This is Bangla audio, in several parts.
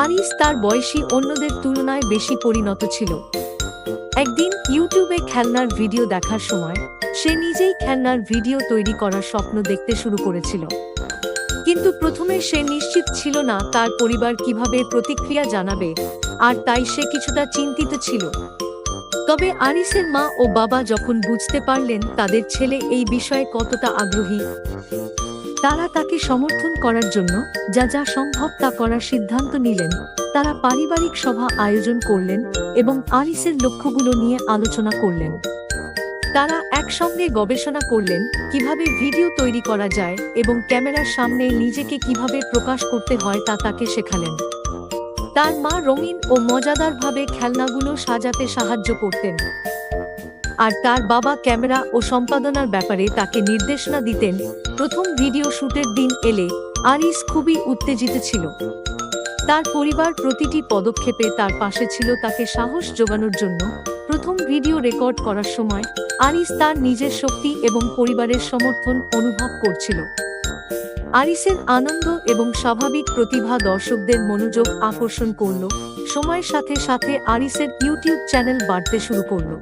আরিস তার বয়সী অন্যদের তুলনায় বেশি পরিণত ছিল। একদিন ইউটিউবে খেলনার ভিডিও দেখার সময়, সে নিজেই খেলনার ভিডিও তৈরি করার স্বপ্ন দেখতে শুরু করেছিল। কিন্তু প্রথমে সে নিশ্চিত ছিল না তার পরিবার কীভাবে প্রতিক্রিয়া জানাবে, আর তাই সে কিছুটা চিন্তিত ছিল। তবে আরিসের মা ও বাবা যখন বুঝতে পারলেন তাদের ছেলে এই বিষয়ে কতটা আগ্রহী তারা তাকে সমর্থন করার জন্য যা যা সম্ভব তা করার সিদ্ধান্ত নিলেন। তারা পারিবারিক সভা আয়োজন করলেন এবং আরিসের লক্ষ্যগুলো নিয়ে আলোচনা করলেন। তারা একসঙ্গে গবেষণা করলেন কীভাবে ভিডিও তৈরি করা যায় এবং ক্যামেরার সামনে নিজেকে কীভাবে প্রকাশ করতে হয় তা তাকে শেখালেন। তার মা রঙিন ও মজাদারভাবে খেলনাগুলো সাজাতে সাহায্য করতেন। আর তার বাবা ক্যামেরা ও সম্পাদনার ব্যাপারে তাকে নির্দেশনা দিতেন, প্রথম ভিডিও শুটের দিন এলে আরিস খুবই উত্তেজিত ছিল। তার পরিবার প্রতিটি পদক্ষেপে তার পাশে ছিল তাকে সাহস জোগানোর জন্য। প্রথম ভিডিও রেকর্ড করার সময় আরিস তার নিজের শক্তি এবং পরিবারের সমর্থন অনুভব করছিল। আরিসের আনন্দ এবং স্বাভাবিক প্রতিভা দর্শকদের মনোযোগ আকর্ষণ করল। সময়ের সাথে সাথে আরিসের ইউটিউব চ্যানেল বাড়তে শুরু করল।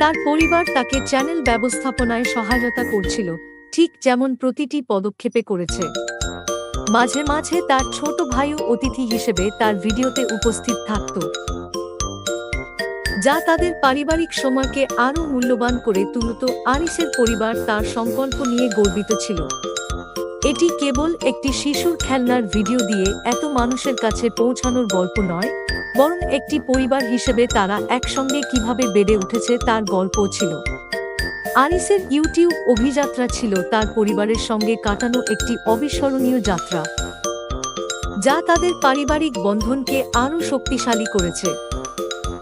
তার পরিবার তাকে চ্যানেল ব্যবস্থাপনায় সহায়তা করছিল, ঠিক যেমন প্রতিটি পদক্ষেপে করেছে। মাঝে মাঝে তার ছোট ভাইও অতিথি হিসেবে তার ভিডিওতে উপস্থিত থাকত। যা তাদের পারিবারিক সময়কে আরও মূল্যবান করে তুলত, আরিসের পরিবার তার সংকল্প নিয়ে গর্বিত ছিল। এটি কেবল একটি শিশুর খেলনার ভিডিও দিয়ে এত মানুষের কাছে পৌঁছানোর গল্প নয় বরং একটি পরিবার হিসেবে তারা একসঙ্গে কীভাবে বেড়ে উঠেছে তার গল্প ছিল। আরিসের ইউটিউব অভিযাত্রা ছিল তার পরিবারের সঙ্গে কাটানো একটি অবিস্মরণীয় যাত্রা। যা তাদের পারিবারিক বন্ধনকে আরও শক্তিশালী করেছে।